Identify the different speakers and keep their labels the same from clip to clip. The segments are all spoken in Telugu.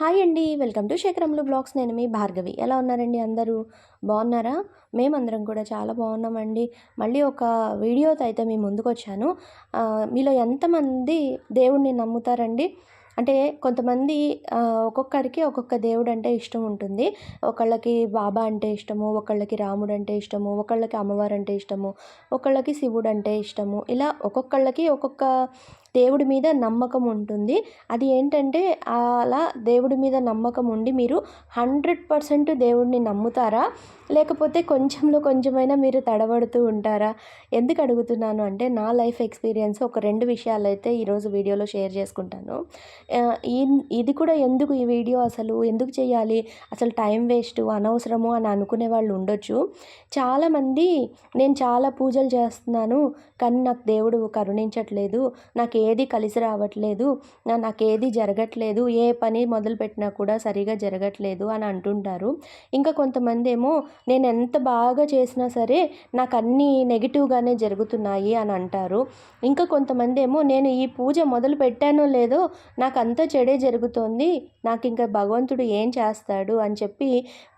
Speaker 1: హాయ్ అండి. వెల్కమ్ టు శేఖరంలో బ్లాగ్స్. నేను మీ భార్గవి. ఎలా ఉన్నారండి అందరూ? బాగున్నారా? మేమందరం కూడా చాలా బాగున్నామండి. మళ్ళీ ఒక వీడియోతో అయితే మీ ముందుకు వచ్చాను మీలో ఎంతమంది దేవుణ్ణి నమ్ముతారండి? అంటే కొంతమంది ఒక్కొక్కరికి ఒక్కొక్క దేవుడు అంటే ఇష్టం ఉంటుంది. ఒకళ్ళకి బాబా అంటే ఇష్టము ఒకళ్ళకి రాముడు అంటే ఇష్టము ఒకళ్ళకి అమ్మవారు అంటే ఇష్టము ఒకళ్ళకి శివుడు అంటే ఇష్టము. ఇలా ఒక్కొక్కళ్ళకి ఒక్కొక్క దేవుడి మీద నమ్మకం ఉంటుంది. అది ఏంటంటే అలా దేవుడి మీద నమ్మకం ఉండి మీరు హండ్రెడ్ పర్సెంట్ దేవుడిని నమ్ముతారా? లేకపోతే కొంచెంలో కొంచెమైనా మీరు తడబడుతూ ఉంటారా? ఎందుకు అడుగుతున్నాను అంటే నా లైఫ్ ఎక్స్పీరియన్స్ ఒక రెండు విషయాలు అయితే ఈరోజు వీడియోలో షేర్ చేసుకుంటాను. ఇది కూడా ఎందుకు ఈ వీడియో అసలు? ఎందుకు చేయాలి? అసలు టైం వేస్ట్ అనవసరము అని అనుకునే వాళ్ళు ఉండొచ్చు. చాలామంది నేను చాలా పూజలు చేస్తున్నాను కానీ నాకు దేవుడు కరుణించట్లేదు. నాకు ఏది కలిసి రావట్లేదు నాకేది జరగట్లేదు ఏ పని మొదలుపెట్టినా కూడా సరిగా జరగట్లేదు అని అంటుంటారు. ఇంకా కొంతమంది ఏమో నేను ఎంత బాగా చేసినా సరే నాకు అన్నీ నెగిటివ్గానే జరుగుతున్నాయి అని అంటారు. ఇంకా కొంతమంది ఏమో నేను ఈ పూజ మొదలు పెట్టానో లేదో నాకు అంతా చెడే జరుగుతోంది నాకు ఇంకా భగవంతుడు ఏం చేస్తాడు అని చెప్పి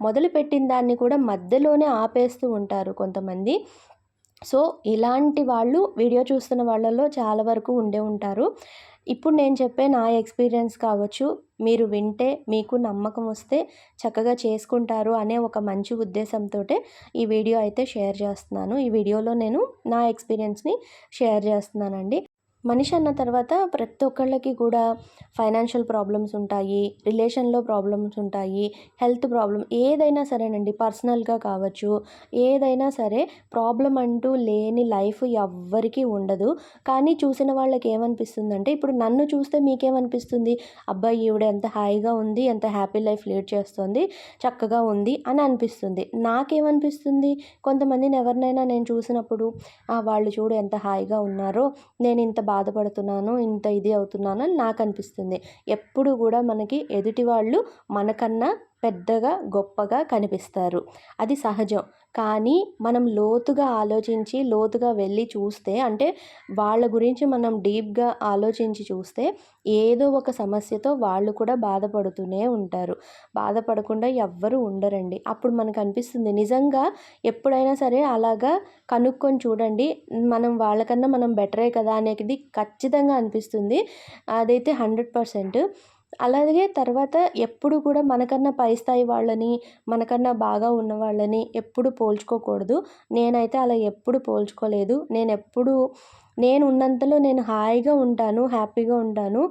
Speaker 1: మొదలుపెట్టిన దాన్ని కూడా మధ్యలోనే ఆపేస్తూ ఉంటారు కొంతమంది. సో ఇలాంటి వాళ్ళు వీడియో చూస్తున్న వాళ్ళలో చాలా వరకు ఉండే ఉంటారు. ఇప్పుడు నేను చెప్పే నా ఎక్స్పీరియన్స్ కావచ్చు మీరు వింటే మీకు నమ్మకం వస్తే చక్కగా చేసుకుంటారు అనే ఒక మంచి ఉద్దేశంతో ఈ వీడియో అయితే షేర్ చేస్తున్నాను. ఈ వీడియోలో నేను నా ఎక్స్పీరియన్స్ని షేర్ చేస్తున్నానండి. మనిషి అన్న తర్వాత ప్రతి ఒక్కళ్ళకి కూడా ఫైనాన్షియల్ ప్రాబ్లమ్స్ ఉంటాయి రిలేషన్లో ప్రాబ్లమ్స్ ఉంటాయి హెల్త్ ప్రాబ్లం ఏదైనా సరేనండి పర్సనల్గా కావచ్చు ఏదైనా సరే ప్రాబ్లం అంటూ లేని లైఫ్ ఎవ్వరికీ ఉండదు. కానీ చూసిన వాళ్ళకి ఏమనిపిస్తుంది అంటే ఇప్పుడు నన్ను చూస్తే మీకేమనిపిస్తుంది? అబ్బాయి ఈవిడ ఎంత హాయిగా ఉంది ఎంత హ్యాపీ లైఫ్ లీడ్ చేస్తుంది చక్కగా ఉంది అని అనిపిస్తుంది. నాకేమనిపిస్తుంది? కొంతమందిని ఎవరినైనా నేను చూసినప్పుడు వాళ్ళు చూడు ఎంత హాయిగా ఉన్నారో నేను ఇంత బాధపడుతున్నాను ఇంత ఇది అవుతున్నాను అని నాకు అనిపిస్తుంది. ఎప్పుడు కూడా మనకి ఎదుటి వాళ్ళు మనకన్నా పెద్దగా గొప్పగా కనిపిస్తారు. అది సహజం. కానీ మనం లోతుగా ఆలోచించి లోతుగా వెళ్ళి చూస్తే అంటే వాళ్ళ గురించి మనం డీప్గా ఆలోచించి చూస్తే ఏదో ఒక సమస్యతో వాళ్ళు కూడా బాధపడుతూనే ఉంటారు. బాధపడకుండా ఎవ్వరు ఉండరండి. అప్పుడు మనకు అనిపిస్తుంది నిజంగా ఎప్పుడైనా సరే అలాగా కనుక్కొని చూడండి మనం వాళ్ళకన్నా మనం బెటరే కదా అనేది ఖచ్చితంగా అనిపిస్తుంది. అదైతే హండ్రెడ్ పర్సెంట్. అలాగే తర్వాత ఎప్పుడు కూడా మనకన్నా పై స్థాయి వాళ్ళని మనకన్నా బాగా ఉన్న వాళ్ళని ఎప్పుడు పోల్చుకోకూడదు. నేనైతే అలా ఎప్పుడు పోల్చుకోలేదు. నేను ఎప్పుడు నేను ఉన్నంతలో నేను హాయిగా ఉంటాను హ్యాపీగా ఉంటాను.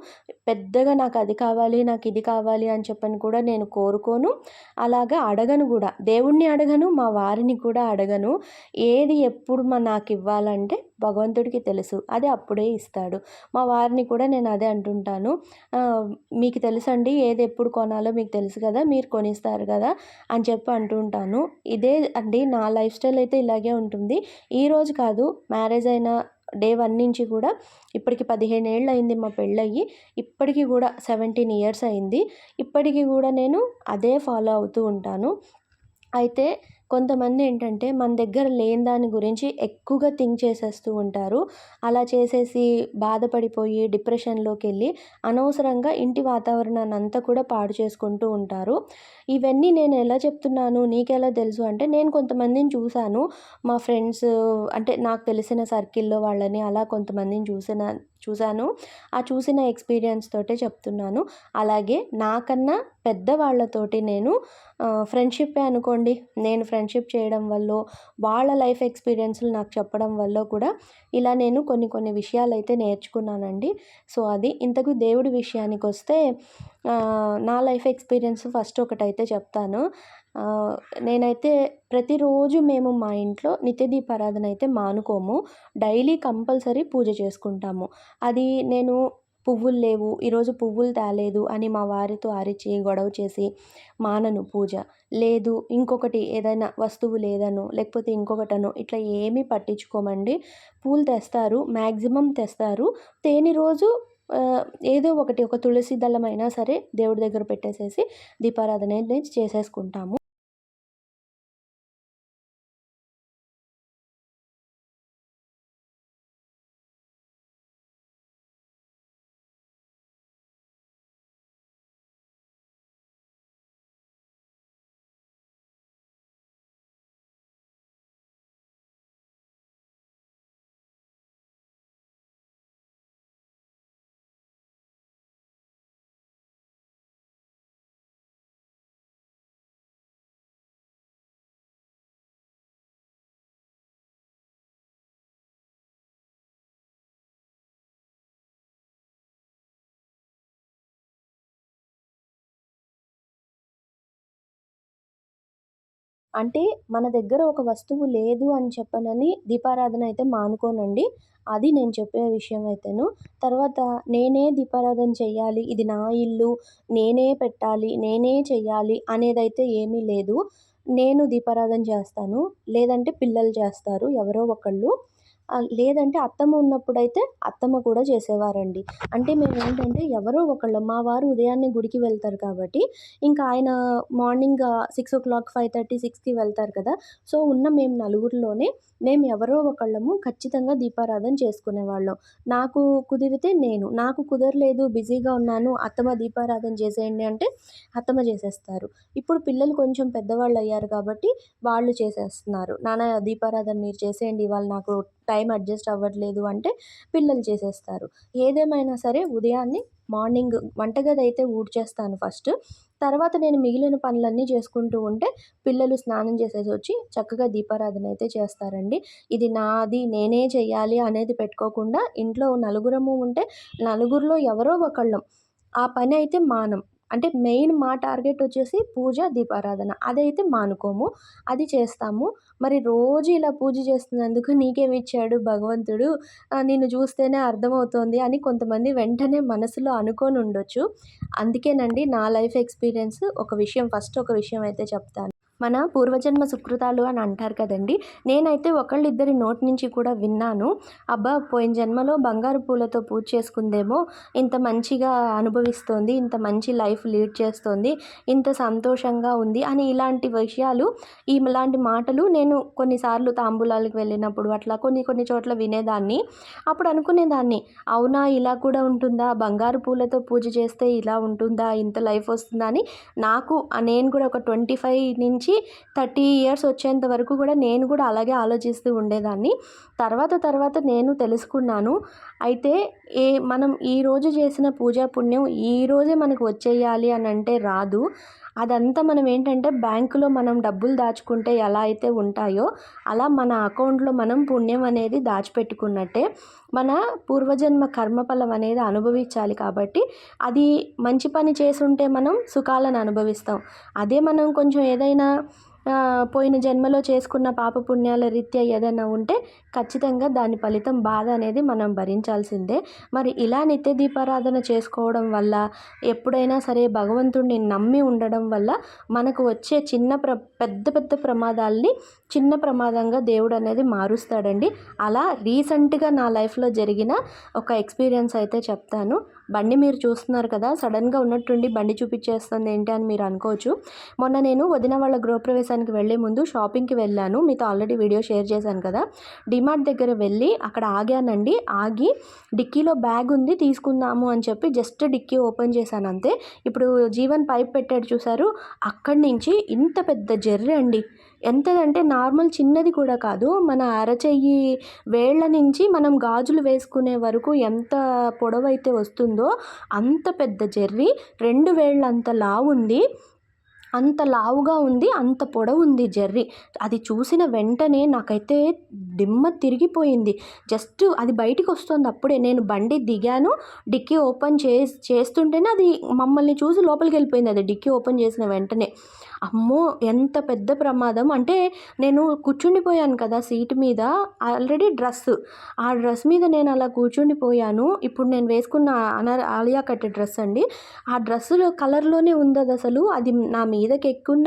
Speaker 1: పెద్దగా నాకు అది కావాలి నాకు ఇది కావాలి అని చెప్పని కూడా నేను కోరుకోను. అలాగా అడగను కూడా. దేవుణ్ణి అడగను మా వారిని కూడా అడగను. ఏది ఎప్పుడు మా నాకు ఇవ్వాలంటే భగవంతుడికి తెలుసు. అది అప్పుడే ఇస్తాడు. మా వారిని కూడా నేను అదే అంటుంటాను. మీకు తెలుసండి ఏది ఎప్పుడు కొనాలో మీకు తెలుసు కదా మీరు కొనిస్తారు కదా అని చెప్పి అంటుంటాను. ఇదే అండి నా లైఫ్ స్టైల్ అయితే ఇలాగే ఉంటుంది. ఈరోజు కాదు మ్యారేజ్ అయిన డే వన్ నుంచి కూడా ఇప్పటికి పదిహేను ఏళ్ళు అయింది మా పెళ్ళయ్యి. ఇప్పటికీ కూడా సెవెంటీన్ ఇయర్స్ అయింది. ఇప్పటికీ కూడా నేను అదే ఫాలో అవుతూ ఉంటాను. అయితే కొంతమంది ఏంటంటే మన దగ్గర లేని దాని గురించి ఎక్కువగా థింక్ చేసేస్తూ ఉంటారు. అలా చేసేసి బాధపడిపోయి డిప్రెషన్లోకి వెళ్ళి అనవసరంగా ఇంటి వాతావరణాన్ని అంతా కూడా పాడు చేసుకుంటూ ఉంటారు. ఇవన్నీ నేను ఎలా చెప్తున్నాను నీకెలా తెలుసు అంటే నేను కొంతమందిని చూశాను. మా ఫ్రెండ్స్ అంటే నాకు తెలిసిన సర్కిల్లో వాళ్ళని అలా కొంతమందిని చూసిన చూశాను. ఆ చూసిన ఎక్స్పీరియన్స్ తోటే చెప్తున్నాను. అలాగే నాకన్నా పెద్దవాళ్ళతోటి నేను ఫ్రెండ్షిప్పే అనుకోండి. నేను ఫ్రెండ్షిప్ చేయడం వల్ల వాళ్ళ లైఫ్ ఎక్స్పీరియన్స్లు నాకు చెప్పడం వల్ల కూడా ఇలా నేను కొన్ని కొన్ని విషయాలు అయితే నేర్చుకున్నానండి. సో అది ఇంతకు దేవుడి విషయానికి వస్తే నా లైఫ్ ఎక్స్పీరియన్స్ ఫస్ట్ ఒకటైతే చెప్తాను. నేనైతే ప్రతిరోజు మేము మా ఇంట్లో నిత్యదీపారాధన అయితే మానుకోము. డైలీ కంపల్సరీ పూజ చేసుకుంటాము. అది నేను పువ్వులు లేవు ఈరోజు పువ్వులు తేలేదు అని మా వారితో అరిచి గొడవ చేసి మానను పూజ. లేదు ఇంకొకటి ఏదైనా వస్తువు లేదనో లేకపోతే ఇంకొకటనో ఇట్లా ఏమీ పట్టించుకోమండి. పూలు తెస్తారు మ్యాక్సిమం తెస్తారు. తేని రోజు ఏదో ఒకటి ఒక తులసి దళమైనా సరే దేవుడి దగ్గర పెట్టేసేసి దీపారాధన అనేది చేసేసుకుంటాము. అంటే మన దగ్గర ఒక వస్తువు లేదు అని చెప్పనని దీపారాధన అయితే మానుకోనండి. అది నేను చెప్పే విషయం అయితేను. తర్వాత నేనే దీపారాధన చేయాలి ఇది నా ఇల్లు నేనే పెట్టాలి నేనే చేయాలి అనేదైతే ఏమీ లేదు. నేను దీపారాధన చేస్తాను. లేదంటే పిల్లలు చేస్తారు ఎవరో ఒకళ్ళు. లేదంటే అత్తమ్మ ఉన్నప్పుడైతే అత్తమ్మ కూడా చేసేవారండి. అంటే మేము ఏంటంటే ఎవరో ఒకళ్ళు మా వారు ఉదయాన్నే గుడికి వెళ్తారు కాబట్టి ఇంకా ఆయన morning six o'clock five thirty సిక్స్కి వెళ్తారు కదా. సో ఉన్న మేము నలుగురిలోనే మేము ఎవరో ఒకళ్ళము ఖచ్చితంగా దీపారాధన చేసుకునేవాళ్ళం. నాకు కుదిరితే నేను నాకు కుదరలేదు బిజీగా ఉన్నాను అత్తమ్మ దీపారాధన చేసేయండి అంటే అత్తమ్మ చేసేస్తారు. ఇప్పుడు పిల్లలు కొంచెం పెద్దవాళ్ళు అయ్యారు కాబట్టి వాళ్ళు చేసేస్తున్నారు. నాన్న దీపారాధన మీరు చేసేయండి ఇవాళ నాకు టైం అడ్జస్ట్ అవ్వట్లేదు అంటే పిల్లలు చేసేస్తారు. ఏదేమైనా సరే ఉదయాన్నే మార్నింగ్ వంటగది అయితే ఊడ్చేస్తాను ఫస్ట్. తర్వాత నేను మిగిలిన పనులన్నీ చేసుకుంటూ ఉంటే పిల్లలు స్నానం చేసేసి వచ్చి చక్కగా దీపారాధన అయితే చేస్తారండి. ఇది నాది నేనే చేయాలి అనేది పెట్టుకోకుండా ఇంట్లో నలుగురము ఉంటే నలుగురిలో ఎవరో ఒకళ్ళం. ఆ పని అయితే మానం. అంటే మెయిన్ మా టార్గెట్ వచ్చేసి పూజ దీపారాధన. అదైతే మానుకోము అది చేస్తాము. మరి రోజు ఇలా పూజ చేస్తున్నందుకు నీకేమి ఇచ్చాడు భగవంతుడు? నిన్ను చూస్తేనే అర్థమవుతోంది అని కొంతమంది వెంటనే మనసులో అనుకొని ఉండొచ్చు అందుకేనండి నా లైఫ్ ఎక్స్పీరియన్స్ ఒక విషయం ఫస్ట్ ఒక విషయం అయితే చెప్తాను. మన పూర్వజన్మ సుకృతాలు అని అంటారు కదండి. నేనైతే ఒకళ్ళిద్దరి నోటి నుంచి కూడా విన్నాను. అబ్బా పోయిన జన్మలో బంగారు పూలతో పూజ చేసుకుందేమో ఇంత మంచిగా అనుభవిస్తోంది ఇంత మంచి లైఫ్ లీడ్ చేస్తోంది ఇంత సంతోషంగా ఉంది అని ఇలాంటి విషయాలు ఇలాంటి మాటలు నేను కొన్నిసార్లు తాంబూలాలకు వెళ్ళినప్పుడు అట్లా కొన్ని కొన్ని చోట్ల వినేదాన్ని. అప్పుడు అనుకునేదాన్ని అవునా ఇలా కూడా ఉంటుందా? బంగారు పూలతో పూజ చేస్తే ఇలా ఉంటుందా? ఇంత లైఫ్ వస్తుందా అని. నాకు నేను కూడా ఒక ట్వంటీ ఫైవ్ నుంచి నుంచి థర్టీ ఇయర్స్ వచ్చేంత వరకు కూడా నేను కూడా అలాగే ఆలోచిస్తూ ఉండేదాన్ని. తర్వాత తర్వాత నేను తెలుసుకున్నాను. అయితే ఏ మనం ఈరోజు చేసిన పూజా పుణ్యం ఈరోజే మనకు వచ్చేయాలి అని అంటే రాదు. అదంతా మనం ఏంటంటే బ్యాంకులో మనం డబ్బులు దాచుకుంటే ఎలా అయితే ఉంటాయో అలా మన అకౌంట్లో మనం పుణ్యం అనేది దాచిపెట్టుకున్నట్టే మన పూర్వజన్మ కర్మఫలం అనేది అనుభవించాలి కాబట్టి అది మంచి పని చేసుంటే మనం సుఖాలను అనుభవిస్తాం. అదే మనం కొంచెం ఏదైనా పోయిన జన్మలో చేసుకున్న పాప పుణ్యాల రీత్యా ఏదైనా ఉంటే ఖచ్చితంగా దాని ఫలితం బాధ అనేది మనం భరించాల్సిందే. మరి ఇలా నిత్య దీపారాధన చేసుకోవడం వల్ల ఎప్పుడైనా సరే భగవంతుడిని నమ్మి ఉండడం వల్ల మనకు వచ్చే చిన్న ప్ర పెద్ద పెద్ద ప్రమాదాల్ని చిన్న ప్రమాదంగా దేవుడు అనేది మారుస్తాడండి. అలా రీసెంట్గా నా లైఫ్లో జరిగిన ఒక ఎక్స్పీరియన్స్ అయితే చెప్తాను. బండి మీరు చూస్తున్నారు కదా సడన్గా ఉన్నట్టుండి బండి చూపించేస్తుంది ఏంటి అని మీరు అనుకోవచ్చు. మొన్న నేను వదిన వాళ్ళ గృహప్రవేశానికి వెళ్ళే ముందు షాపింగ్కి వెళ్ళాను. మీతో ఆల్రెడీ వీడియో షేర్ చేశాను కదా. డిమార్ట్ దగ్గర వెళ్ళి అక్కడ ఆగానండి. ఆగి డిక్కీలో బ్యాగ్ ఉంది తీసుకుందాము అని చెప్పి జస్ట్ డిక్కీ ఓపెన్ చేశాను అంతే. ఇప్పుడు జీవన్ పైప్ పెట్టాడు చూసారు అక్కడి నుంచి ఇంత పెద్ద జర్రి అండి. ఎంతదంటే నార్మల్ చిన్నది కూడా కాదు. మన అరచెయ్యి వేళ్ళ నుంచి మనం గాజులు వేసుకునే వరకు ఎంత పొడవైతే వస్తుందో అంత పెద్ద జెర్రీ రెండు వేళ్ళంత లావుంది అంత లావుగా ఉంది అంత పొడవు ఉంది జెర్రీ. అది చూసిన వెంటనే నాకైతే దిమ్మ తిరిగిపోయింది. జస్ట్ అది బయటికి వస్తుంది అప్పుడే. నేను బండి దిగాను. డిక్కీ ఓపెన్ చేస్తుంటేనే అది మమ్మల్ని చూసి లోపలికి వెళ్ళిపోయింది అది డిక్కీ ఓపెన్ చేసిన వెంటనే. అమ్మో! ఎంత పెద్ద ప్రమాదం. అంటే నేను కూర్చుండిపోయాను కదా సీట్ మీద. Already dress. ఆ డ్రెస్ మీద నేను అలా కూర్చుండిపోయాను. ఇప్పుడు నేను వేసుకున్న అన ఆలియా కట్ డ్రెస్ అండి. ఆ డ్రెస్సులో కలర్లోనే ఉంది అది అసలు అది నా మీదకి ఎక్కున్న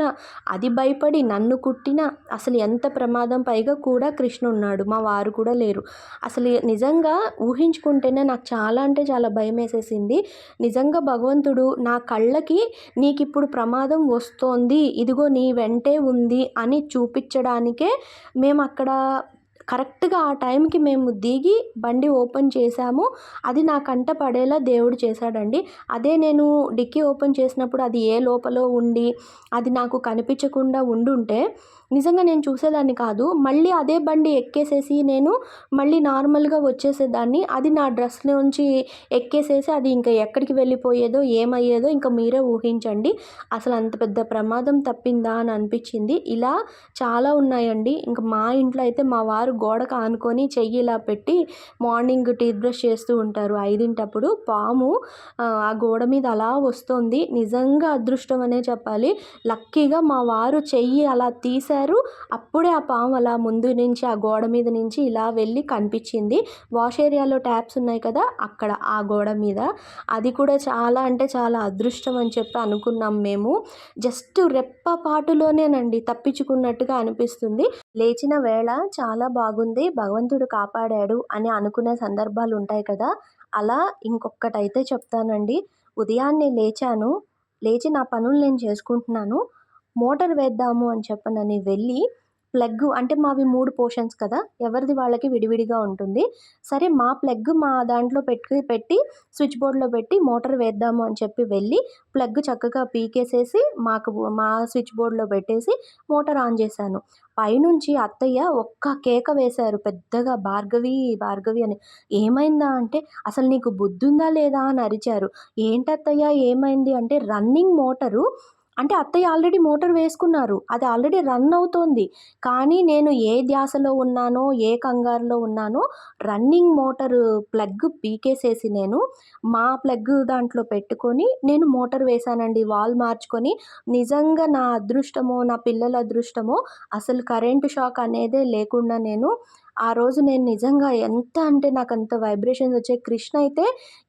Speaker 1: అది భయపడి నన్ను కుట్టిన అసలు ఎంత ప్రమాదం. పైగా కూడా కృష్ణ ఉన్నాడు. మా వారు కూడా లేరు. అసలు నిజంగా ఊహించుకుంటేనే నాకు చాలా అంటే చాలా భయం వేసేసింది నిజంగా భగవంతుడు నా కళ్ళకి నీకు ఇప్పుడు ప్రమాదం వస్తోంది. ఇదిగో నీ వెంటే ఉంది అని చూపించడానికే మేము అక్కడ కరెక్ట్గా ఆ టైంకి మేము దిగి బండి ఓపెన్ చేసాము అది నా కంట పడేలా దేవుడు చేశాడండి. అదే నేను డిక్కీ ఓపెన్ చేసినప్పుడు అది ఏ లోపల ఉండి అది నాకు కనిపించకుండా ఉండుంటే నిజంగా నేను చూసేదాన్ని కాదు. మళ్ళీ అదే బండి ఎక్కేసేసి నేను మళ్ళీ నార్మల్గా వచ్చేసేదాన్ని. అది నా డ్రెస్లోంచి ఎక్కేసేసి అది ఇంకా ఎక్కడికి వెళ్ళిపోయేదో ఏమయ్యేదో ఇంకా మీరే ఊహించండి. అసలు అంత పెద్ద ప్రమాదం తప్పిందా అని అనిపించింది. ఇలా చాలా ఉన్నాయండి. ఇంకా మా ఇంట్లో అయితే మా వారు గోడకు ఆనుకొని చెయ్యి ఇలా పెట్టి మార్నింగ్ టీత్ బ్రష్ చేస్తూ ఉంటారు ఐదింటప్పుడు. పాము ఆ, గోడ మీద అలా వస్తుంది. నిజంగా అదృష్టం అనే చెప్పాలి. లక్కీగా మా వారు చెయ్యి అలా తీశారు అప్పుడే ఆ పాము అలా ముందు నుంచి ఆ గోడ మీద నుంచి ఇలా వెళ్ళి కనిపించింది. వాష్ ఏరియాలో ట్యాప్స్ ఉన్నాయి కదా అక్కడ ఆ గోడ మీద. అది కూడా చాలా అంటే చాలా అదృష్టం అని చెప్పి అనుకున్నాం మేము. జస్ట్ రెప్పపాటులోనేనండి తప్పించుకున్నట్టుగా అనిపిస్తుంది. లేచిన వేళ చాలా బాగుంది భగవంతుడు కాపాడాడు అని అనుకునే సందర్భాలు ఉంటాయి కదా. అలా ఇంకొకటైతే చెప్తానండి. ఉదయాన్నే లేచాను. లేచి నా పనులు నేను చేసుకుంటున్నాను. మోటార్ వేద్దాము అని చెప్పనని వెళ్ళి ప్లగ్ అంటే మావి మూడు పోర్షన్స్ కదా ఎవరిది వాళ్ళకి విడివిడిగా ఉంటుంది. సరే మా ప్లగ్ మా దాంట్లో పెట్టి పెట్టి స్విచ్ బోర్డ్లో పెట్టి మోటార్ వేద్దాము అని చెప్పి వెళ్ళి ప్లగ్ చక్కగా పీకేసేసి మాకు మా స్విచ్ బోర్డ్లో పెట్టేసి మోటార్ ఆన్ చేశాను. పైనుంచి అత్తయ్య ఒక్క కేక వేశారు పెద్దగా భార్గవి భార్గవి అని. ఏమైందా అంటే అసలు నీకు బుద్ధి ఉందా లేదా అని అరిచారు. ఏంటత్తయ్య ఏమైంది అంటే రన్నింగ్ మోటారు అంటే అత్తయ్య ఆల్రెడీ మోటార్ వేసుకున్నారు. అది ఆల్రెడీ రన్ అవుతోంది. కానీ నేను ఏ ధ్యాసలో ఉన్నానో ఏ కంగారులో ఉన్నానో రన్నింగ్ మోటార్ ప్లగ్ పీకేసేసి నేను మా ప్లగ్ దాంట్లో పెట్టుకొని నేను మోటార్ వేశానండి. వాల్ మార్చుకొని నిజంగా నా అదృష్టమో నా పిల్లల అదృష్టమో అసలు కరెంటు షాక్ అనేదే లేకుండా నేను ఆ రోజు నేను నిజంగా ఎంత అంటే నాకు అంత వైబ్రేషన్స్ వచ్చాయి. కృష్ణ అయితే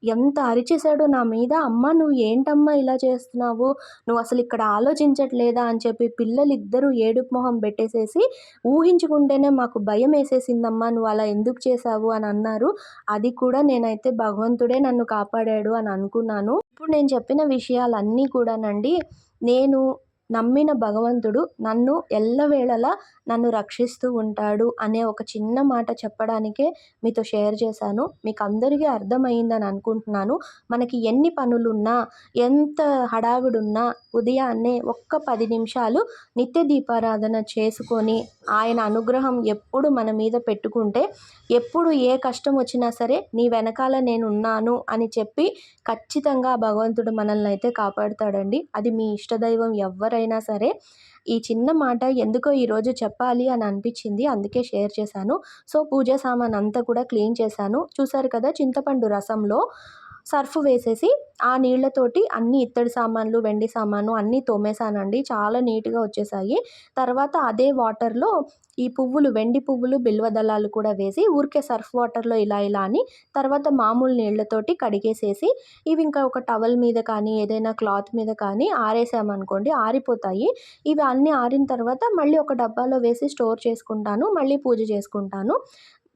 Speaker 1: ఎంత అరిచేశాడో నా మీద అమ్మ నువ్వు ఏంటమ్మా ఇలా చేస్తున్నావు? నువ్వు అసలు ఇక్కడ ఆలోచించట్లేదా? అని చెప్పి పిల్లలు ఇద్దరు ఏడుపు మొహం పెట్టేసేసి ఊహించుకుంటేనే మాకు భయం వేసేసిందమ్మా నువ్వు అలా ఎందుకు చేసావు అని అన్నారు. అది కూడా నేనైతే భగవంతుడే నన్ను కాపాడాడు అని అనుకున్నాను. ఇప్పుడు నేను చెప్పిన విషయాలన్నీ కూడానండి నేను నమ్మిన భగవంతుడు నన్ను ఎల్లవేళలా నన్ను రక్షిస్తూ ఉంటాడు అనే ఒక చిన్న మాట చెప్పడానికే మీతో షేర్ చేశాను. మీకు అందరికీ అర్థమైందని అనుకుంటున్నాను. మనకి ఎన్ని పనులున్నా ఎంత హడావిడున్నా ఉదయాన్నే ఒక్క పది నిమిషాలు నిత్య దీపారాధన చేసుకొని ఆయన అనుగ్రహం ఎప్పుడు మన మీద పెట్టుకుంటే ఎప్పుడు ఏ కష్టం వచ్చినా సరే నీ వెనకాల నేను ఉన్నాను అని చెప్పి ఖచ్చితంగా భగవంతుడు మనల్ని అయితే కాపాడుతాడండి. అది మీ ఇష్టదైవం ఎవరైనా సరే. ఈ చిన్న మాట ఎందుకో ఈరోజు చెప్పాలి అని అనిపించింది. అందుకే షేర్ చేశాను. సో పూజ సామాన్ అంతా కూడా క్లీన్ చేశాను. చూసారు కదా చింతపండు రసంలో సర్ఫ్ వేసేసి ఆ నీళ్ళతోటి అన్ని ఇత్తడి సామాన్లు వెండి సామాను అన్నీ తోమేశానండి. చాలా నీట్గా వచ్చేసాయి. తర్వాత అదే వాటర్లో ఈ పువ్వులు వెండి పువ్వులు బిల్వ దళాలు కూడా వేసి ఊరికే సర్ఫ్ వాటర్లో ఇలా ఇలా అని తర్వాత మామూలు నీళ్ళతోటి కడిగేసేసి ఇవి ఇంకా ఒక టవల్ మీద కానీ ఏదైనా క్లాత్ మీద కానీ ఆరేసామనుకోండి ఆరిపోతాయి. ఇవి అన్నీ ఆరిన తర్వాత మళ్ళీ ఒక డబ్బాలో వేసి స్టోర్ చేసుకుంటాను మళ్ళీ పూజ చేసుకుంటాను.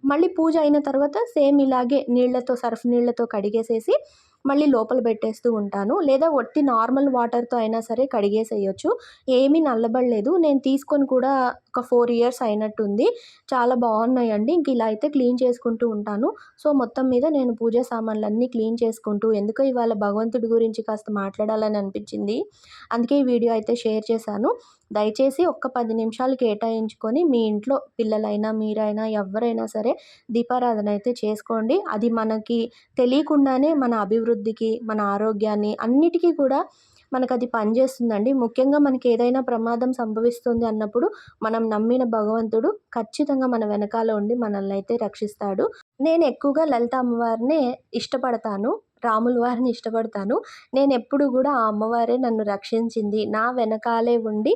Speaker 1: మళ్ళీ పూజ అయిన తర్వాత సేమ్ ఇలాగే నీళ్ళతో సర్ఫ్ నీళ్ళతో కడిగేసేసి మళ్ళీ లోపల పెట్టేస్తూ ఉంటాను. లేదా ఒట్టి నార్మల్ వాటర్తో అయినా సరే కడిగేసేయచ్చు. ఏమీ నల్లబడలేదు. నేను తీసుకొని కూడా ఒక ఫోర్ ఇయర్స్ అయినట్టుంది. చాలా బాగున్నాయండి. ఇంక ఇలా అయితే క్లీన్ చేసుకుంటూ ఉంటాను. సో మొత్తం మీద నేను పూజ సామాన్లు అన్నీ క్లీన్ చేసుకుంటూ ఎందుకో ఇవాళ భగవంతుడి గురించి కాస్త మాట్లాడాలని అనిపించింది. అందుకే ఈ వీడియో అయితే షేర్ చేశాను. దయచేసి ఒక్క పది నిమిషాలు కేటాయించుకొని మీ ఇంట్లో పిల్లలైనా మీరైనా ఎవరైనా సరే దీపారాధన అయితే చేసుకోండి. అది మనకి తెలియకుండానే మన అభివృద్ధికి మన ఆరోగ్యాన్ని అన్నిటికీ కూడా మనకు అది పనిచేస్తుందండి. ముఖ్యంగా మనకి ఏదైనా ప్రమాదం సంభవిస్తుంది అన్నప్పుడు మనం నమ్మిన భగవంతుడు ఖచ్చితంగా మన వెనకాల ఉండి మనల్ని అయితే రక్షిస్తాడు. నేను ఎక్కువగా లలిత అమ్మవారినే ఇష్టపడతాను. రాముల వారిని ఇష్టపడతాను. నేను ఎప్పుడు కూడా ఆ అమ్మవారే నన్ను రక్షించింది. నా వెనకాలే ఉండి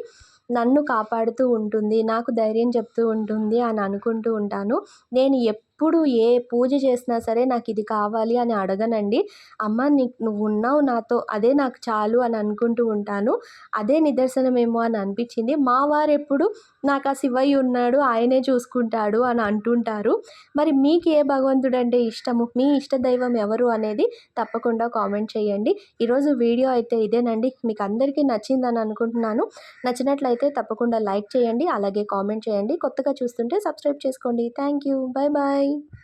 Speaker 1: నన్ను కాపాడుతూ ఉంటుంది. నాకు ధైర్యం చెప్తూ ఉంటుంది అని అనుకుంటూ ఉంటాను. నేను ఎప్పుడు ఏ పూజ చేసినా సరే నాకు ఇది కావాలి అని అడగనండి. అమ్మ నీ నువ్వు ఉన్నావు నాతో అదే నాకు చాలు అని అనుకుంటూ ఉంటాను. అదే నిదర్శనమేమో అని అనిపించింది. మా వారు ఎప్పుడు నాకు ఆ శివయ్య ఉన్నాడు ఆయనే చూసుకుంటాడు అని అంటుంటారు. మరి మీకు ఏ భగవంతుడు అంటే ఇష్టము? మీ ఇష్ట దైవం ఎవరు అనేది తప్పకుండా కామెంట్ చేయండి. ఈరోజు వీడియో అయితే ఇదేనండి. మీకు అందరికీ నచ్చిందని అనుకుంటున్నాను. నచ్చినట్లయితే తప్పకుండా లైక్ చేయండి అలాగే కామెంట్ చేయండి. కొత్తగా చూస్తుంటే సబ్స్క్రైబ్ చేసుకోండి. Thank you. Bye bye Bye.